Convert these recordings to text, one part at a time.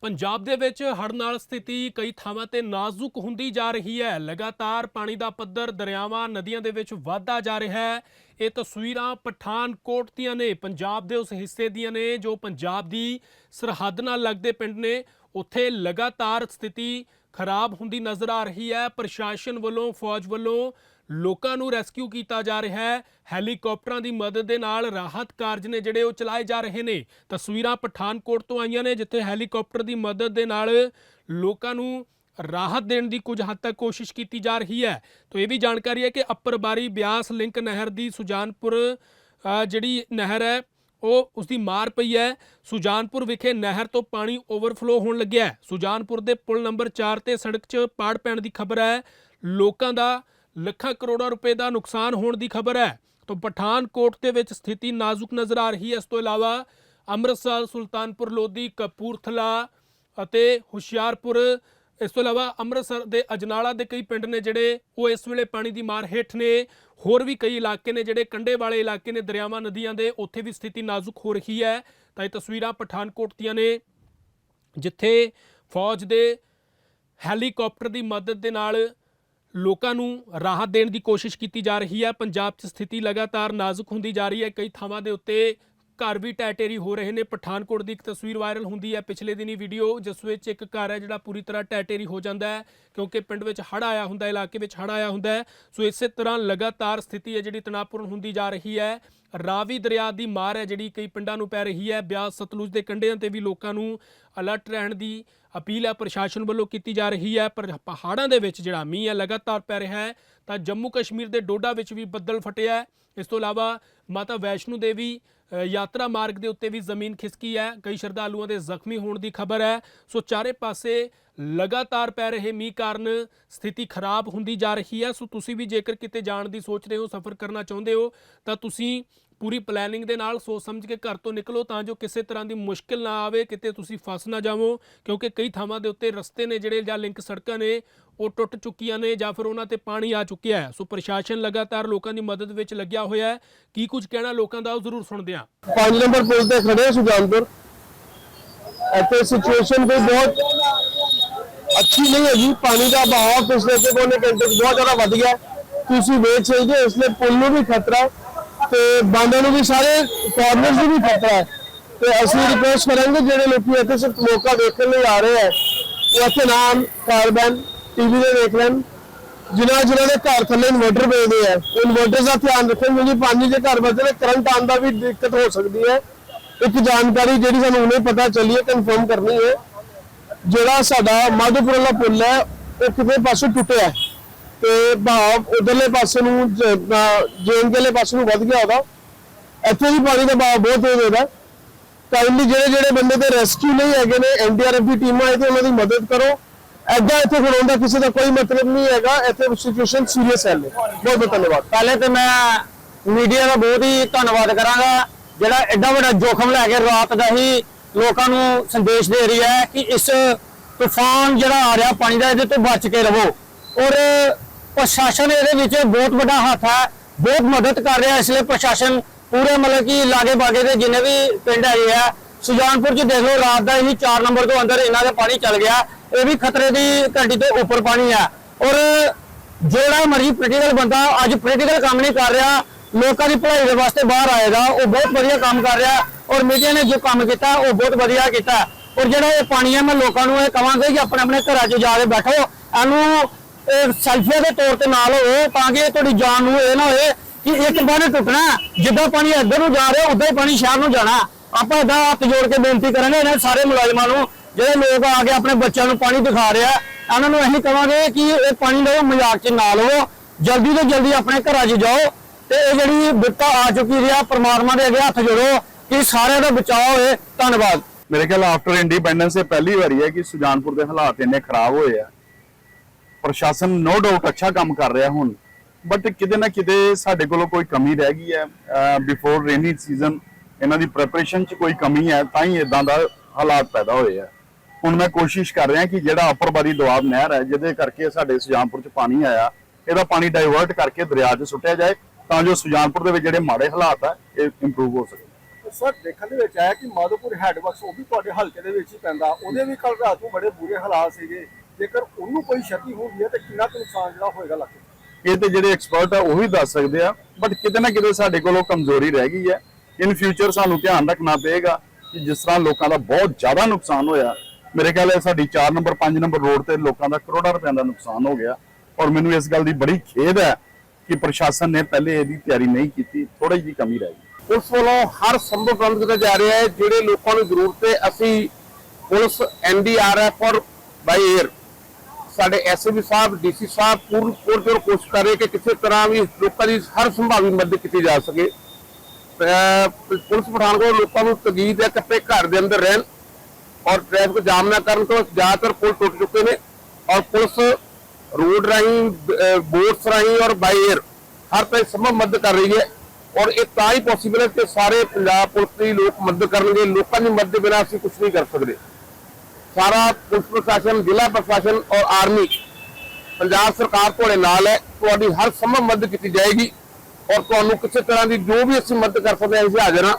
ਪੰਜਾਬ ਦੇ ਵਿੱਚ ਹੜ੍ਹ ਨਾਲ ਸਥਿਤੀ ਕਈ ਥਾਵਾਂ ਤੇ ਨਾਜ਼ੁਕ ਹੁੰਦੀ ਜਾ ਰਹੀ ਹੈ। ਲਗਾਤਾਰ ਪਾਣੀ ਦਾ ਪੱਧਰ ਦਰਿਆਵਾਂ, ਨਦੀਆਂ ਦੇ ਵਿੱਚ ਵਧਦਾ ਜਾ ਰਿਹਾ ਹੈ। ਇਹ ਤਸਵੀਰਾਂ ਪਠਾਨਕੋਟ ਦੀਆਂ ਨੇ। ਪੰਜਾਬ ਦੇ ਉਸ ਹਿੱਸੇ ਦੀਆਂ ਨੇ ਜੋ ਪੰਜਾਬ ਦੀ ਸਰਹੱਦ ਨਾਲ ਲੱਗਦੇ ਪਿੰਡ ਨੇ। ਉੱਥੇ ਲਗਾਤਾਰ ਸਥਿਤੀ ਖਰਾਬ ਹੁੰਦੀ ਨਜ਼ਰ ਆ ਰਹੀ ਹੈ। ਪ੍ਰਸ਼ਾਸਨ ਵੱਲੋਂ, ਫੌਜ ਵੱਲੋਂ ਲੋਕਾਂ ਨੂੰ ਰੈਸਕਿਊ ਕੀਤਾ ਜਾ ਰਿਹਾ ਹੈ। ਹੈਲੀਕਾਪਟਰਾਂ ਦੀ ਮਦਦ ਦੇ ਨਾਲ ਰਾਹਤ ਕਾਰਜ ਨੇ ਜਿਹੜੇ ਉਹ ਚਲਾਏ ਜਾ ਰਹੇ ਨੇ। ਤਸਵੀਰਾਂ ਪਠਾਨਕੋਟ ਤੋਂ ਆਈਆਂ ਨੇ, ਜਿੱਥੇ ਹੈਲੀਕਾਪਟਰ ਦੀ ਮਦਦ ਦੇ ਨਾਲ ਲੋਕਾਂ ਨੂੰ ਰਾਹਤ ਦੇਣ ਦੀ ਕੁਝ ਹੱਦ ਤੱਕ ਕੋਸ਼ਿਸ਼ ਕੀਤੀ ਜਾ ਰਹੀ ਹੈ। ਤੋਂ ਇਹ ਵੀ ਜਾਣਕਾਰੀ ਹੈ ਕਿ ਅੱਪਰ ਬਾਰੀ ਬਿਆਸ ਲਿੰਕ ਨਹਿਰ ਦੀ ਸੁਜਾਨਪੁਰ ਜਿਹੜੀ ਨਹਿਰ ਹੈ, ਉਹ ਉਸ ਦੀ ਮਾਰ ਪਈ ਹੈ। ਸੁਜਾਨਪੁਰ ਵਿਖੇ ਨਹਿਰ ਤੋਂ ਪਾਣੀ ਓਵਰਫਲੋ ਹੋਣ ਲੱਗਿਆ ਹੈ। ਸੁਜਾਨਪੁਰ ਦੇ ਪੁਲ ਨੰਬਰ 4 ਤੇ ਸੜਕ 'ਚ ਪਾੜ ਪੈਣ ਦੀ ਖਬਰ ਹੈ। ਲੋਕਾਂ ਦਾ ਲੱਖਾਂ ਕਰੋੜਾਂ ਰੁਪਏ ਦਾ ਨੁਕਸਾਨ ਹੋਣ ਦੀ ਖਬਰ ਹੈ। ਤਾਂ ਪਠਾਨਕੋਟ ਦੇ ਵਿੱਚ ਸਥਿਤੀ ਨਾਜ਼ੁਕ ਨਜ਼ਰ ਆ ਰਹੀ ਹੈ। ਇਸ ਤੋਂ ਇਲਾਵਾ ਅੰਮ੍ਰਿਤਸਰ, ਸੁਲਤਾਨਪੁਰ, ਲੋਧੀ, ਕਪੂਰਥਲਾ ਅਤੇ ਹੁਸ਼ਿਆਰਪੁਰ, ਇਸ ਤੋਂ ਇਲਾਵਾ ਅੰਮ੍ਰਿਤਸਰ ਦੇ ਅਜਨਾਲਾ ਦੇ ਕਈ ਪਿੰਡ ਨੇ ਜਿਹੜੇ ਉਹ ਇਸ ਵੇਲੇ ਪਾਣੀ ਦੀ ਮਾਰ ਹੇਠ ਨੇ। ਹੋਰ ਵੀ ਕਈ ਇਲਾਕੇ ਨੇ ਜਿਹੜੇ ਕੰਢੇ ਵਾਲੇ ਇਲਾਕੇ ਨੇ, ਦਰਿਆਵਾਂ, ਨਦੀਆਂ ਦੇ, ਉੱਥੇ ਵੀ ਸਥਿਤੀ ਨਾਜ਼ੁਕ ਹੋ ਰਹੀ ਹੈ। ਤਾਂ ਇਹ ਤਸਵੀਰਾਂ ਪਠਾਨਕੋਟ ਦੀਆਂ ਨੇ, ਜਿੱਥੇ ਫੌਜ ਦੇ ਹੈਲੀਕਾਪਟਰ ਦੀ ਮਦਦ ਦੇ ਨਾਲ ਲੋਕਾਂ ਨੂੰ ਰਾਹਤ ਦੇਣ ਦੀ ਕੋਸ਼ਿਸ਼ ਕੀਤੀ ਜਾ ਰਹੀ ਹੈ। ਪੰਜਾਬ 'ਚ ਸਥਿਤੀ ਲਗਾਤਾਰ ਨਾਜ਼ੁਕ ਹੁੰਦੀ ਜਾ ਰਹੀ ਹੈ। ਕਈ ਥਾਵਾਂ ਦੇ ਉੱਤੇ ਘਰ ਵੀ ਟੈਟੇਰੀ ਹੋ ਰਹੇ ਨੇ। ਪਠਾਨਕੋਟ ਦੀ ਇੱਕ ਤਸਵੀਰ ਵਾਇਰਲ ਹੁੰਦੀ ਹੈ। ਪਿਛਲੇ ਦਿਨੀ ਵੀਡੀਓ ਜਿਸ ਵਿੱਚ ਇੱਕ ਘਰ ਹੈ ਜਿਹੜਾ ਪੂਰੀ ਤਰ੍ਹਾਂ ਟੈਟੇਰੀ ਹੋ ਜਾਂਦਾ ਹੈ ਕਿਉਂਕਿ ਪਿੰਡ ਵਿੱਚ ਹੜ੍ਹ ਆਇਆ ਹੁੰਦਾ ਇਲਾਕੇ ਵਿੱਚ ਹੜ੍ਹ ਆਇਆ ਹੁੰਦਾ ਸੋ ਇਸੇ ਤਰ੍ਹਾਂ ਲਗਾਤਾਰ ਸਥਿਤੀ ਹੈ ਜਿਹੜੀ ਤਣਾਅਪੂਰਨ ਹੁੰਦੀ ਜਾ ਰਹੀ ਹੈ। ਰਾਵੀ ਦਰਿਆ ਦੀ ਮਾਰ ਹੈ ਜਿਹੜੀ ਕਈ ਪਿੰਡਾਂ ਨੂੰ ਪੈ ਰਹੀ ਹੈ। ਬਿਆਸ ਸਤਲੁਜ ਦੇ ਕੰਢਿਆਂ ਤੇ ਵੀ ਲੋਕਾਂ ਨੂੰ ਅਲਰਟ ਰਹਿਣ ਦੀ ਅਪੀਲ ਹੈ ਪ੍ਰਸ਼ਾਸਨ ਵੱਲੋਂ ਕੀਤੀ ਜਾ ਰਹੀ ਹੈ, ਪਰ ਪਹਾੜਾਂ ਦੇ ਵਿੱਚ ਜਿਹੜਾ ਮੀਂਹ ਹੈ ਲਗਾਤਾਰ ਪੈ ਰਿਹਾ ਹੈ, ਤਾਂ ਜੰਮੂ ਕਸ਼ਮੀਰ ਦੇ ਡੋਡਾ ਵਿੱਚ ਵੀ ਬੱਦਲ ਫਟਿਆ ਹੈ। ਇਸ ਤੋਂ ਇਲਾਵਾ ਮਾਤਾ ਵੈਸ਼ਨੂ ਦੇਵੀ ਯਾਤਰਾ ਮਾਰਗ ਦੇ ਉੱਤੇ ਵੀ ਜ਼ਮੀਨ ਖਿਸਕੀ ਹੈ। ਕਈ ਸ਼ਰਧਾਲੂਆਂ ਦੇ ਜ਼ਖਮੀ ਹੋਣ ਦੀ ਖਬਰ ਹੈ। ਸੋ ਚਾਰੇ ਪਾਸੇ ਲਗਾਤਾਰ ਪੈ ਰਹੇ ਮੀਂਹ ਕਾਰਨ ਸਥਿਤੀ ਖਰਾਬ ਹੁੰਦੀ ਜਾ ਰਹੀ ਹੈ। ਸੋ ਤੁਸੀਂ ਵੀ ਜੇਕਰ ਕਿਤੇ ਜਾਣ ਦੀ ਸੋਚ ਰਹੇ ਹੋ, ਸਫ਼ਰ ਕਰਨਾ ਚਾਹੁੰਦੇ ਹੋ, ਤਾਂ ਤੁਸੀਂ ਪੂਰੀ ਪਲੈਨਿੰਗ ਦੇ ਨਾਲ, ਸੋਚ ਸਮਝ ਕੇ ਘਰ ਤੋਂ ਨਿਕਲੋ ਤਾਂ ਜੋ ਕਿਸੇ ਤਰ੍ਹਾਂ ਦੀ ਮੁਸ਼ਕਿਲ ਨਾ ਆਵੇ, ਕਿਤੇ ਤੁਸੀਂ ਫਸ ਨਾ ਜਾਵੋ, ਕਿਉਂਕਿ ਕਈ ਥਾਵਾਂ ਦੇ ਉੱਤੇ ਰਸਤੇ ਨੇ ਜਿਹੜੇ ਜਾਂ ਲਿੰਕ ਸੜਕਾਂ ਨੇ, ਉਹ ਟੁੱਟ ਚੁੱਕੀਆਂ ਨੇ ਜਾਂ ਫਿਰ ਉਹਨਾਂ ਤੇ ਪਾਣੀ ਆ ਚੁੱਕਿਆ ਹੈ। ਸੋ ਪ੍ਰਸ਼ਾਸਨ ਲਗਾਤਾਰ ਲੋਕਾਂ ਦੀ ਮਦਦ ਵਿੱਚ ਲੱਗਿਆ ਹੋਇਆ ਹੈ। ਕੀ ਕੁਝ ਕਹਿਣਾ ਲੋਕਾਂ ਦਾ, ਉਹ ਜ਼ਰੂਰ ਸੁਣਦੇ ਹਾਂ। ਪੰਜ ਨੰਬਰ ਪੁਲ ਤੇ ਖੜੇ ਸੁਜਾਨਪੁਰ। ਇੱਥੇ ਸਿਚੁਏਸ਼ਨ ਕੋਈ ਬਹੁਤ ਅੱਛੀ ਨਹੀਂ ਹੈਗੀ। ਪਾਣੀ ਦਾ ਬਹਾਅ ਪਿਛਲੇ ਕੋਨੇ ਘੰਟੇ ਬਹੁਤ ਜ਼ਿਆਦਾ ਵੱਧ ਗਿਆ। ਤੁਸੀਂ ਵੇਖ ਸਕਦੇ ਹੋ, ਇਸ ਲਈ ਪੁਲ ਨੂੰ ਵੀ ਖਤਰਾ ਹੈ। ਤੇ ਬਾਂਡਾਂ ਨੂੰ ਵੀ ਸਾਰੇ ਫਾਰਮਰਸ ਨੂੰ ਵੀ ਖਤਰਾ ਹੈ। ਤੇ ਅਸੀਂ ਰਿਕੁਐਸਟ ਕਰਾਂਗੇ ਜਿਹੜੇ ਲੋਕੀ ਇੱਥੇ ਸਿਰਫ ਮੌਕਾ ਦੇਖਣ ਲਈ ਆ ਰਹੇ ਹੈ, ਉਹ ਇੱਥੇ ਨਾਮ ਕਾਰਬਨ ਟੀਵੀ ਤੇ ਦੇਖ ਲੈਣ। ਜਿਨ੍ਹਾਂ ਜਿਨ੍ਹਾਂ ਦੇ ਘਰ ਥੱਲੇ ਇਨਵਰਟਰ ਪਏਦੇ ਆ ਇਨਵਰਟਰ ਦਾ ਧਿਆਨ ਰੱਖਣ ਕਿਉਂਕਿ ਪਾਣੀ ਦੇ ਘਰ ਵੱਜਦੇ ਕਰੰਟ ਆਉਣ ਦਾ ਵੀ ਦਿੱਕਤ ਹੋ ਸਕਦੀ ਹੈ। ਇੱਕ ਜਾਣਕਾਰੀ ਜਿਹੜੀ ਸਾਨੂੰ ਹੁਣੇ ਪਤਾ ਚੱਲੀ ਹੈ ਕਨਫਰਮ ਕਰਨੀ ਹੈ। ਜਿਹੜਾ ਸਾਡਾ ਮਾਧੋਪੁਰ ਵਾਲਾ ਪੁੱਲ ਹੈ, ਉਹ ਕਿਤੇ ਪਾਸੋਂ ਟੁੱਟਿਆ ਹੈ। ਤੇ ਭਾਵ ਉਧਰਲੇ ਪਾਸੇ ਨੂੰ ਜੇਨ ਵਾਲੇ ਪਾਸੇ ਨੂੰ ਵੱਧ ਗਿਆ ਉਹਦਾ, ਇੱਥੇ ਵੀ ਪਾਣੀ ਦਾ ਭਾਵ ਬਹੁਤ ਤੇਜ਼ ਹੋਦਾ ਕਾਈਂਡਲੀ ਜਿਹੜੇ ਜਿਹੜੇ ਬੰਦੇ ਤੇ ਰੈਸਕਿਊ ਨਹੀਂ ਹੈਗੇ ਨੇ ਐਨਡੀਆਰਐਫ ਦੀ ਟੀਮਾਂ ਆਏ ਤੇ ਉਹਨਾਂ ਦੀ ਮਦਦ ਕਰੋ। ਐਦਾਂ ਇੱਥੇ ਖੜਾਉਣ ਦਾ ਕਿਸੇ ਦਾ ਕੋਈ ਮਤਲਬ ਨਹੀਂ ਹੈਗਾ, ਇੱਥੇ ਸਿਚੁਏਸ਼ਨ ਸੀਰੀਅਸ ਹੈ ਬਹੁਤ ਬਹੁਤ ਧੰਨਵਾਦ। ਪਹਿਲੇ ਤੇ ਮੈਂ ਮੀਡੀਆ ਦਾ ਬਹੁਤ ਹੀ ਧੰਨਵਾਦ ਕਰਾਂਗਾ, ਜਿਹੜਾ ਐਡਾ ਵੱਡਾ ਜੋਖਮ ਲੈ ਕੇ ਰਾਤ ਦਾ ਹੀ ਲੋਕਾਂ ਨੂੰ ਸੰਦੇਸ਼ ਦੇ ਰਹੀ ਹੈ ਕਿ ਇਸ ਤੂਫਾਨ ਜਿਹੜਾ ਆ ਰਿਹਾ, ਪਾਣੀ ਦਾ ਇਹਦੇ ਤੋਂ ਬਚ ਕੇ ਰਹੋ। ਔਰ ਪ੍ਰਸ਼ਾਸਨ ਇਹਦੇ ਵਿੱਚ ਬਹੁਤ ਵੱਡਾ ਹੱਥ ਹੈ, ਬਹੁਤ ਮਦਦ ਕਰ ਰਿਹਾ, ਇਸ ਲਈ ਪ੍ਰਸ਼ਾਸਨ ਪੂਰੇ ਮਤਲਬ ਕਿ ਲਾਗੇ ਬਾਗੇ ਦੇ ਜਿੰਨੇ ਵੀ ਪਿੰਡ ਹੈਗੇ ਆ, ਸੁਜਾਨਪੁਰ ਚ ਦੇਖ ਲਓ, ਰਾਤ ਦਾ ਹੀ 4 ਨੰਬਰ ਤੋਂ ਅੰਦਰ ਇਹਨਾਂ ਦਾ ਪਾਣੀ ਚੱਲ ਗਿਆ, ਇਹ ਵੀ ਖਤਰੇ ਦੀ ਘੰਟੀ ਤੋਂ ਉੱਪਰ ਪਾਣੀ ਆ। ਔਰ ਜਿਹੜਾ ਮਰਜ਼ੀ ਪੋਲੀਟੀਕਲ ਬੰਦਾ ਅੱਜ ਪੋਲੀਟੀਕਲ ਕੰਮ ਨਹੀਂ ਕਰ ਰਿਹਾ, ਲੋਕਾਂ ਦੀ ਭਲਾਈ ਦੇ ਵਾਸਤੇ ਬਾਹਰ ਆਏਗਾ, ਉਹ ਬਹੁਤ ਵਧੀਆ ਕੰਮ ਕਰ ਰਿਹਾ ਔਰ ਮੀਡੀਆ ਨੇ ਜੋ ਕੰਮ ਕੀਤਾ, ਉਹ ਬਹੁਤ ਵਧੀਆ ਕੀਤਾ। ਔਰ ਜਿਹੜਾ ਇਹ ਪਾਣੀ ਹੈ ਮੈਂ ਲੋਕਾਂ ਨੂੰ ਇਹ ਕਹਾਂਗਾ ਕਿ ਆਪਣੇ ਆਪਣੇ ਘਰਾਂ 'ਚ ਜਾ ਕੇ ਬੈਠੋ, ਇਹਨੂੰ ਸੈਲਫੀਆਂ ਦੇ ਤੌਰ ਤੇ ਨਾਲ ਹੋਵੇ, ਤਾਂ ਕਿ ਤੁਹਾਡੀ ਜਾਨ ਨੂੰ ਇਹ ਨਾ ਹੋਏ ਕਿ ਇੱਕ ਬੰਨ ਟੁੱਟਣਾ, ਜਿੱਦਾਂ ਪਾਣੀ ਇੱਧਰ ਨੂੰ ਜਾ ਰਿਹਾ, ਉਦਾਂ ਹੀ ਪਾਣੀ ਸ਼ਹਿਰ ਨੂੰ ਜਾਣਾ। ਆਪਾਂ ਇਹਦਾ ਹੱਥ ਜੋੜ ਕੇ ਬੇਨਤੀ ਕਰਾਂਗੇ ਇਹਨਾਂ ਸਾਰੇ ਮੁਲਾਜ਼ਮਾਂ ਨੂੰ, ਜਿਹੜੇ ਲੋਕ ਆ ਕੇ ਆਪਣੇ ਬੱਚਿਆਂ ਨੂੰ ਪਾਣੀ ਦਿਖਾ ਰਿਹਾ, ਇਹਨਾਂ ਨੂੰ ਅਸੀਂ ਕਹਾਂਗੇ ਕਿ ਇਹ ਪਾਣੀ ਦਾ ਮਜ਼ਾਕ 'ਚ ਨਾ ਲਵੋ, ਜਲਦੀ ਤੋਂ ਜਲਦੀ ਆਪਣੇ ਘਰਾਂ 'ਚ ਜਾਓ। ਤੇ ਇਹ ਜਿਹੜੀ ਬਿਪਤਾ ਆ ਚੁੱਕੀ ਰਿਹਾ ਪਰਮਾਤਮਾ ਦੇ ਅੱਗੇ ਹੱਥ ਜੋੜੋ ਕਿ ਸਾਰਿਆਂ ਦਾ ਬਚਾਅ ਹੋਏ। ਧੰਨਵਾਦ। ਮੇਰੇ ਖਿਆਲ ਆਫਟਰ ਇੰਡੀਪੈਂਡੈਂਸ ਇਹ ਪਹਿਲੀ ਵਾਰੀ ਹੈ ਕਿ ਸੁਜਾਨਪੁਰ ਦੇ ਹਾਲਾਤ ਇੰਨੇ ਖਰਾਬ ਹੋਏ ਆ। ਪ੍ਰਸ਼ਾਸਨ ਨੋ ਡਾਊਟ ਅੱਛਾ ਕੰਮ ਕਰ ਰਿਹਾ ਹੁਣ। ਬਟ ਕਿਤੇ ਨਾ ਕਿਤੇ ਸਾਡੇ ਕੋਲੋਂ ਕੋਈ ਕਮੀ ਰਹਿ ਗਈ ਹੈ। ਬਿਫੋਰ ਰੇਨੀ ਸੀਜ਼ਨ ਇਹਨਾਂ ਦੀ ਪ੍ਰੈਪਰੇਸ਼ਨ 'ਚ ਕੋਈ ਕਮੀ ਹੈ, ਤਾਂ ਹੀ ਇਦਾਂ ਦਾ ਹਾਲਾਤ ਪੈਦਾ ਹੋਏ ਆ। ਹੁਣ ਮੈਂ ਕੋਸ਼ਿਸ਼ ਕਰ ਰਿਹਾ ਕਿ ਜਿਹੜਾ ਅਪਰ ਬਾਰੀ ਦੁਆਬ ਨਹਿਰ ਹੈ, ਜਿਹਦੇ ਕਰਕੇ ਸਾਡੇ ਸੁਜਾਨਪੁਰ 'ਚ ਪਾਣੀ ਆਇਆ, ਇਹਦਾ ਪਾਣੀ ਡਾਇਵਰਟ ਕਰਕੇ ਦਰਿਆ 'ਚ ਸੁੱਟਿਆ ਜਾਏ, ਤਾਂ ਜੋ ਸੁਜਾਨਪੁਰ ਦੇ ਵਿੱਚ ਜਿਹੜੇ ਮਾੜੇ ਹਾਲਾਤ ਆ, ਇਹ ਇੰਪਰੂਵ ਹੋ ਸਕੇ। ਸਰ, ਦੇਖਣ ਦੇ ਵਿੱਚ ਆਇਆ ਕਿ ਮਾਧੋਪੁਰ ਹੈਡਵਰਕਸ ਉਹ ਵੀ ਤੁਹਾਡੇ ਹਲਕੇ ਦੇ ਵਿੱਚ ਹੀ ਪੈਂਦਾ। ਉਹਦੇ ਵੀ ਕੱਲ ਰਾਤ ਨੂੰ ਬੜੇ ਬੁਰੇ ਹਾਲਾਤ ਸੀਗੇ। ਜੇਕਰ ਉਹਨੂੰ ਕੋਈ ਛਤੀ ਹੁੰਦੀ ਹੈ ਤੇ ਕਿੰਨਾ ਕੁ ਨੁਕਸਾਨ ਜਿਹੜਾ ਹੋਏਗਾ ਲੱਗੇ ਇਹ ਤੇ ਜਿਹੜੇ ਐਕਸਪਰਟ ਆ ਉਹ ਵੀ ਦੱਸ ਸਕਦੇ ਆ ਬਟ ਕਿਤੇ ਨਾ ਕਿਤੇ ਸਾਡੇ ਕੋਲੋਂ ਕਮਜ਼ੋਰੀ ਰਹਿ ਗਈ ਹੈ। ਇਨ ਫਿਊਚਰ ਸਾਨੂੰ ਧਿਆਨ ਰੱਖਣਾ ਪਏਗਾ ਕਿ ਜਿਸ ਤਰ੍ਹਾਂ ਲੋਕਾਂ ਦਾ ਬਹੁਤ ਜ਼ਿਆਦਾ ਨੁਕਸਾਨ ਹੋਇਆ ਮੇਰੇ ਖਿਆਲ ਹੈ ਸਾਡੀ 4 ਨੰਬਰ 5 ਨੰਬਰ ਰੋਡ ਤੇ ਲੋਕਾਂ ਦਾ ਕਰੋੜਾਂ ਰੁਪਏ ਦਾ ਨੁਕਸਾਨ ਹੋ ਗਿਆ। ਔਰ ਮੈਨੂੰ ਇਸ ਗੱਲ ਦੀ ਬੜੀ ਖੇਦ ਹੈ ਕਿ ਪ੍ਰਸ਼ਾਸਨ ਨੇ ਪਹਿਲੇ ਇਹਦੀ ਤਿਆਰੀ ਨਹੀਂ ਕੀਤੀ ਥੋੜੀ ਜਿਹੀ ਕਮੀ ਰਹਿ ਗਈ। ਪੁਲਿਸ ਵੱਲੋਂ ਹਰ ਸੰਭਵ ਪ੍ਰਬੰਧ ਕੀਤਾ ਜਾ ਰਿਹਾ ਹੈ ਜਿਹੜੇ ਲੋਕਾਂ ਨੂੰ ਜ਼ਰੂਰਤ ਹੈ ਅਸੀਂ ਪੁਲਿਸ ਐਨਡੀਆਰਐਫ ਔਰ ਬਾਈ 에ਅਰ ਸਾਡੇ ਐਸਐਬੀ ਸਾਹਿਬ ਡੀਸੀ ਸਾਹਿਬ, ਪੂਰਨ ਪੂਰਨ ਕੋਸ਼ਿਸ਼ ਕਰ ਰਹੇ ਕਿ ਕਿਸੇ ਤਰ੍ਹਾਂ ਵੀ ਲੋਕਾਂ ਦੀ ਹਰ ਸੰਭਾਵੀ ਮਦਦ ਕੀਤੀ ਜਾ ਸਕੇ। ਪੁਲਿਸ ਪਠਾਨਕੋਟ ਲੋਕਾਂ ਨੂੰ ਤਗੀਦ ਹੈ ਕਿ ਆਪਣੇ ਘਰ ਦੇ ਅੰਦਰ ਰਹਿਣ ਔਰ ਟ੍ਰੈਫਿਕ ਜਾਮ ਨਾ ਕਰਨ ਤੋਂ ਜ਼ਿਆਦਾਤਰ ਪੁਲ ਟੁੱਟ ਚੁੱਕੇ ਨੇ ਔਰ ਪੁਲਿਸ ਰੋਡ ਰਾਹੀਂ ਬੋਟਸ ਰਾਹੀਂ ਔਰ ਬਾਈ 에ਅਰ ਹਰ ਤਰ੍ਹਾਂ ਸੰਭਵ ਮਦਦ ਕਰ ਰਹੀ ਹੈ ਔਰ ਇਹ ਤਾਂ ਹੀ ਪੋਸੀਬਲ ਹੈ ਕਿ ਸਾਰੇ ਪੰਜਾਬ ਪੁਲਿਸ ਦੀ ਲੋਕ ਮਦਦ ਕਰਨਗੇ। ਲੋਕਾਂ ਦੀ ਮਦਦ ਬਿਨਾਂ ਅਸੀਂ ਕੁਝ ਨਹੀਂ ਕਰ ਸਕਦੇ। ਸਾਰਾ ਪੁਲਿਸ ਪ੍ਰਸ਼ਾਸਨ, ਜ਼ਿਲ੍ਹਾ ਪ੍ਰਸ਼ਾਸਨ ਔਰ ਆਰਮੀ, ਪੰਜਾਬ ਸਰਕਾਰ ਤੁਹਾਡੇ ਨਾਲ ਹੈ। ਤੁਹਾਡੀ ਹਰ ਸੰਭਵ ਮਦਦ ਕੀਤੀ ਜਾਏਗੀ ਔਰ ਤੁਹਾਨੂੰ ਕਿਸੇ ਤਰ੍ਹਾਂ ਦੀ ਜੋ ਵੀ ਅਸੀਂ ਮਦਦ ਕਰ ਸਕਦੇ ਹਾਂ, ਅਸੀਂ ਹਾਜ਼ਰ ਹਾਂ।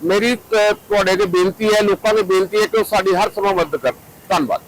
ਮੇਰੀ ਤੁਹਾਡੇ ਅੱਗੇ ਬੇਨਤੀ ਹੈ, ਲੋਕਾਂ ਦੀ ਬੇਨਤੀ ਹੈ ਕਿ ਉਹ ਸਾਡੀ ਹਰ ਸੰਭਵ ਮਦਦ ਕਰਨ। ਧੰਨਵਾਦ।